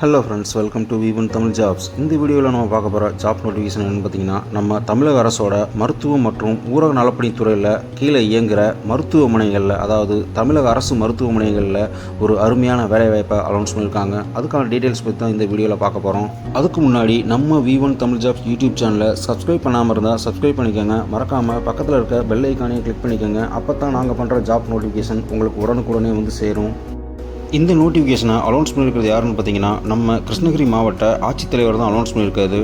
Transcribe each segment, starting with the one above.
Hello friends welcome to V one Tamil jobs இந்த வீடியோவில் நம்ம பார்க்க போகிற ஜாப் நோட்டிஃபிகேஷன் என்னென்னு பார்த்தீங்கன்னா நம்ம தமிழக அரசோட மருத்துவம் மற்றும் ஊரக நலப்பணித்துறையில் கீழே இயங்குகிற மருத்துவமனைகளில் அதாவது தமிழக அரசு மருத்துவமனைகளில் ஒரு அருமையான வேலைவாய்ப்பை அலௌன்ஸ் பண்ணியிருக்காங்க அதுக்கான டீட்டெயில்ஸ் பற்றி தான் இந்த வீடியோவில் பார்க்க போகிறோம் அதுக்கு முன்னாடி நம்ம V one Tamil jobs YouTube சேனலை சப்ஸ்கிரைப் பண்ணாமல் இருந்தால் சப்ஸ்கிரைப் பண்ணிக்கோங்க. மறக்காமல் பக்கத்தில் இருக்க பெல் ஐக்கானையும் கிளிக் பண்ணிக்கோங்க. அப்போ தான் நாங்கள் பண்ணுற ஜாப் நோட்டிஃபிகேஷன் உங்களுக்கு உடனுக்குடனே வந்து சேரும். இந்த நோட்டிஃபிகேஷனை அனௌன்ஸ் பண்ணியிருக்கிறது யாருன்னு பார்த்தீங்கன்னா நம்ம கிருஷ்ணகிரி மாவட்ட ஆட்சித்தலைவர் தான் அனௌன்ஸ் பண்ணியிருக்காரு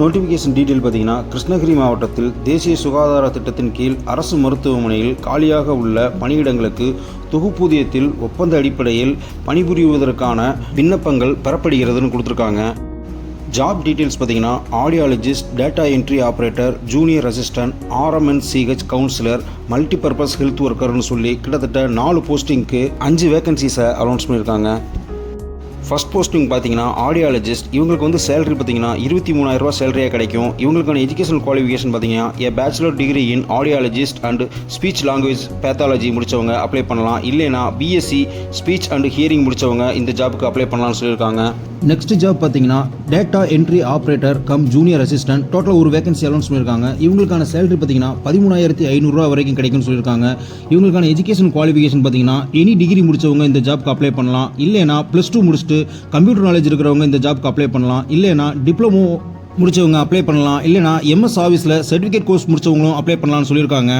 நோட்டிஃபிகேஷன் டீட்டெயில் பார்த்தீங்கன்னா கிருஷ்ணகிரி மாவட்டத்தில் தேசிய சுகாதார திட்டத்தின் கீழ் அரசு மருத்துவமனையில் காலியாக உள்ள பணியிடங்களுக்கு தொகுப்பூதியத்தில் ஒப்பந்த அடிப்படையில் பணிபுரிவதற்கான விண்ணப்பங்கள் பெறப்படுகிறதுன்னு கொடுத்துருக்காங்க. ஜாப் டீட்டெயில்ஸ் பார்த்தீங்கன்னா audiologist data entry operator junior assistant RMNCH counsellor multipurpose health ஒர்க்கர்னு சொல்லி கிட்டத்தட்ட நாலு போஸ்டிங்க்கு அஞ்சு வேகன்சிஸை அனௌன்ஸ் பண்ணியிருக்காங்க. ஃபஸ்ட் போஸ்டிங் பார்த்தீங்கன்னா ஆடியாலஜிஸ்ட் இவங்களுக்கு வந்து சேலரி பார்த்தீங்கன்னா இருபத்தி மூணாயிரரூவா சேலரியாக கிடைக்கும். இவங்களுக்கான எஜுகேஷன் குவாலிஃபிகேஷன் பார்த்தீங்கன்னா a bachelor degree in audiologist and speech language pathology முடித்தவங்க அப்ளை பண்ணலாம். இல்லைனா பிஎஸ்சி ஸ்பீச் அண்ட் ஹியரிங் முடித்தவங்க இந்த ஜாபுக்கு அப்ளை பண்ணலாம்னு சொல்லியிருக்காங்க. நெக்ஸ்ட் ஜாப் பார்த்தீங்கன்னா data entry operator cum junior assistant டோட்டலாக ஒரு வேகன்சி அலௌன்ஸ் பண்ணியிருக்காங்க இவங்களுக்கான சேலரி பார்த்தீங்கன்னா பதிமூணாயிரத்தி ஐநூறுரூவா வரைக்கும் கிடைக்கும்னு சொல்லியிருக்காங்க. இவங்களுக்கான எஜுகேஷன் குவாலிஃபிகேஷன் பார்த்தீங்கன்னா எனி டிகிரி முடித்தவங்க இந்த ஜாப்க்கு அப்ளை பண்ணலாம். இல்லைனா ப்ளஸ் டூ முடிச்சுட்டு கம்ப்யூட்டர் நாலேஜ் இருக்கிறவங்க இந்த ஜாப்க்கு அப்ளை பண்ணலாம். இல்லைனா டிப்ளமோ முடிச்சவங்க அப்ளை பண்ணலாம். இல்லைனா எம்எஸ் ஆஃபீஸில் சர்டிஃபிகேட் கோர்ஸ் முடிச்சவங்களும் அப்ளை பண்ணலாம்னு சொல்லியிருக்காங்க.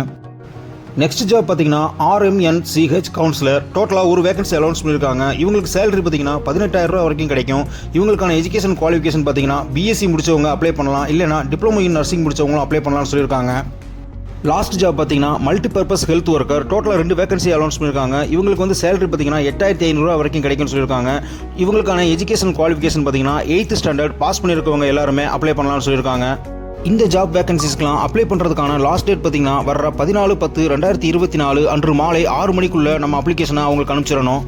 நெக்ஸ்ட் ஜாப் பார்த்தீங்கன்னா ஆர்எம்என்சிஹெச் கவுன்சிலர் டோட்டலாக ஒரு வேகன்சி அலௌன்ஸ் பண்ணியிருக்காங்க. இவங்களுக்கு சேலரி பார்த்தீங்கன்னா பதினெட்டாயிரம் ரூபா வரைக்கும் கிடைக்கும். இவங்களுக்கான எஜுகேஷன் குவாலிஃபிகேஷன் பார்த்தீங்கன்னா பிஎஸ்சி முடிச்சவங்க அப்ளை பண்ணலாம். இல்லைனா டிப்ளமோ இன் நர்சிங் முடிச்சவங்களும் அப்ளை பண்ணலாம்னு சொல்லியிருக்காங்க. லாஸ்ட் ஜாப் பார்த்தீங்கன்னா மல்டி பர்பஸ் ஹெல்த் ஒர்க்கர் டோட்டலாக ரெண்டு வேகன்சி அலௌன்ஸ் பண்ணியிருக்காங்க இவங்களுக்கு வந்து சேலரி பார்த்தீங்கன்னா எட்டாயிரத்தி ஐநூறுரூவா வரைக்கும் கிடைக்கும்னு சொல்லியிருக்காங்க. இவங்களுக்கான எஜுகேஷன் குவாலிஃபிகேஷன் பார்த்தீங்கன்னா எயித்து ஸ்டாண்டர்ட் பாஸ் பண்ணியிருக்கவங்க எல்லாருமே அப்ளை பண்ணலாம்னு சொல்லியிருக்காங்க. இந்த ஜாப் வேகன்சிஸ்க்கெலாம் அப்ளை பண்ணுறதுக்கான லாஸ்ட் டேட் பார்த்தீங்கன்னா வர்ற பதினாலு பத்து ரெண்டாயிரத்தி இருபத்தி நாலு அன்று மாலை ஆறு மணிக்குள்ளே நம்ம அப்ளிகேஷனை அவங்களுக்கு அனுப்பிச்சிடணும்.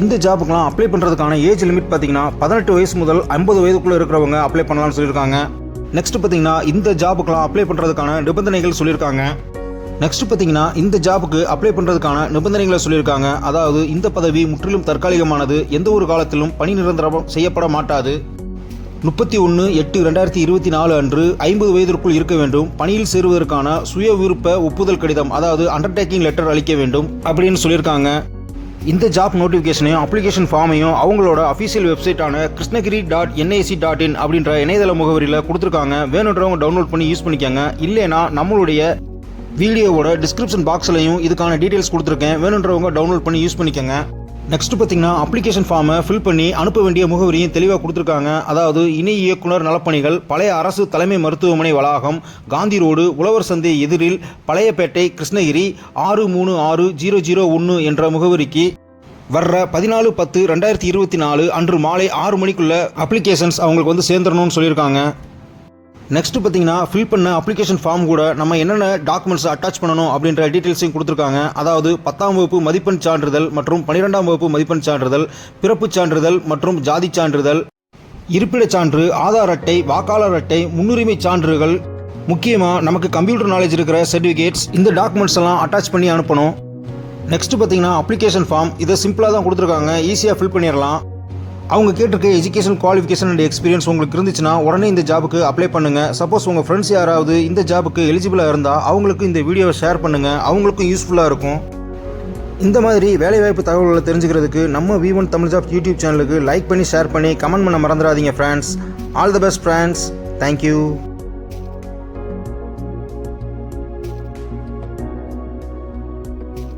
இந்த ஜாபுக்கெலாம் அப்ளை பண்ணுறதுக்கான ஏஜ் லிமிட் பார்த்தீங்கன்னா பதினெட்டு வயசு முதல் ஐம்பது வயதுக்குள்ளே இருக்கிறவங்க அப்ளை பண்ணலாம்னு சொல்லியிருக்காங்க. நெக்ஸ்ட் பார்த்தீங்கன்னா இந்த ஜாபுக்கெலாம் அப்ளை பண்ணுறதுக்கான நிபந்தனைகள் சொல்லியிருக்காங்க. நெக்ஸ்ட் பார்த்தீங்கன்னா இந்த ஜாபுக்கு அப்ளை பண்ணுறதுக்கான நிபந்தனைகளை சொல்லியிருக்காங்க. அதாவது இந்த பதவி முற்றிலும் தற்காலிகமானது. எந்த ஒரு காலத்திலும் பணி நிரந்தரம் செய்யப்பட மாட்டாது. முப்பத்தி ஒன்று எட்டு ரெண்டாயிரத்தி இருபத்தி நாலு அன்று ஐம்பது வயதிற்குள் இருக்க வேண்டும். பணியில் சேருவதற்கான சுய விருப்ப ஒப்புதல் கடிதம் அதாவது அண்டர்டேக்கிங் லெட்டர் அளிக்க வேண்டும் அப்படின்னு சொல்லியிருக்காங்க. இந்த ஜாப் நோட்டிஃபிகேஷனையும் அப்ளிகேஷன் ஃபார்மையும் அவங்களோட official வெப்சைட்டான Krishnagiri dot NIC dot in அப்படின்ற இணையதள முகவரியில் கொடுத்துருக்காங்க. வேணுன்றவங்க டவுன்லோட் பண்ணி யூஸ் பண்ணிக்கோங்க. இல்லைனா நம்மளுடைய வீடியோவோட டிஸ்கிரிப்ஷன் பாக்ஸ்லையும் இதுக்கான டீட்டெயில்ஸ் கொடுத்துருக்கேன். வேணுன்றவங்க டவுன்லோட் பண்ணி யூஸ் பண்ணிக்கோங்க. நெக்ஸ்ட் பார்த்தீங்கன்னா அப்ளிகேஷன் ஃபார்மை ஃபில் பண்ணி அனுப்ப வேண்டிய முகவரியும் தெளிவாக கொடுத்துருக்காங்க. அதாவது இணை இயக்குனர் நலப்பணிகள் பழைய அரசு தலைமை மருத்துவமனை வளாகம் காந்தி ரோடு உழவர் சந்தை எதிரில் பழையப்பேட்டை கிருஷ்ணகிரி ஆறு மூணு ஆறு ஜீரோ ஜீரோ ஒன்று என்ற முகவரிக்கு வர்ற பதினாலு பத்து ரெண்டாயிரத்தி இருபத்தி நாலு அன்று மாலை ஆறு மணிக்குள்ள அப்ளிகேஷன்ஸ் அவங்களுக்கு வந்து சேர்ந்துடணும்னு சொல்லியிருக்காங்க. நெக்ஸ்ட் பார்த்தீங்கன்னா ஃபில் பண்ண அப்ளிகேஷன் ஃபார்ம் கூட நம்ம என்னென்ன டாக்குமெண்ட்ஸ் அட்டாச் பண்ணணும் அப்படின்ற டீட்டெயில்ஸையும் கொடுத்துருக்காங்க. அதாவது பத்தாம் வகுப்பு மதிப்பெண் சான்றிதழ் மற்றும் பன்னிரெண்டாம் வகுப்பு மதிப்பெண் சான்றிதழ் பிறப்புச் சான்றிதழ் மற்றும் ஜாதி சான்றிதழ் இருப்பிடச் சான்று ஆதார் அட்டை வாக்காளர் அட்டை முன்னுரிமை சான்றுகள் முக்கியமாக நமக்கு கம்ப்யூட்டர் நாலேஜ் இருக்கிற சர்டிஃபிகேட்ஸ் இந்த டாக்குமெண்ட்ஸ் எல்லாம் அட்டாச் பண்ணி அனுப்பணும். நெக்ஸ்ட் பார்த்தீங்கன்னா அப்ளிகேஷன் ஃபார்ம் இதை சிம்பிளாக தான் கொடுத்துருக்காங்க. ஈஸியாக ஃபில் பண்ணிடலாம். அவங்க கேட்டிருக்க எஜுகேஷன் குவாலிஃபிகேஷன் அண்ட் எக்ஸ்பீரியன்ஸ் உங்களுக்கு இருந்துச்சுன்னா உடனே இந்த ஜாபுக்கு அப்ளை பண்ணுங்க. சப்போஸ் உங்கள் ஃப்ரெண்ட்ஸ் யாராவது இந்த ஜாபுக்கு எலிஜிபிளாக இருந்தால் அவங்களுக்கு இந்த வீடியோவை ஷேர் பண்ணுங்க. அவங்களுக்கும் யூஸ்ஃபுல்லாக இருக்கும். இந்த மாதிரி வேலைவாய்ப்பு தகவல்களை தெரிஞ்சுக்கிறதுக்கு நம்ம V one Tamil job YouTube சேனலுக்கு லைக் பண்ணி ஷேர் பண்ணி கமெண்ட் பண்ண மறந்துடாதீங்க friends all the best friends thank you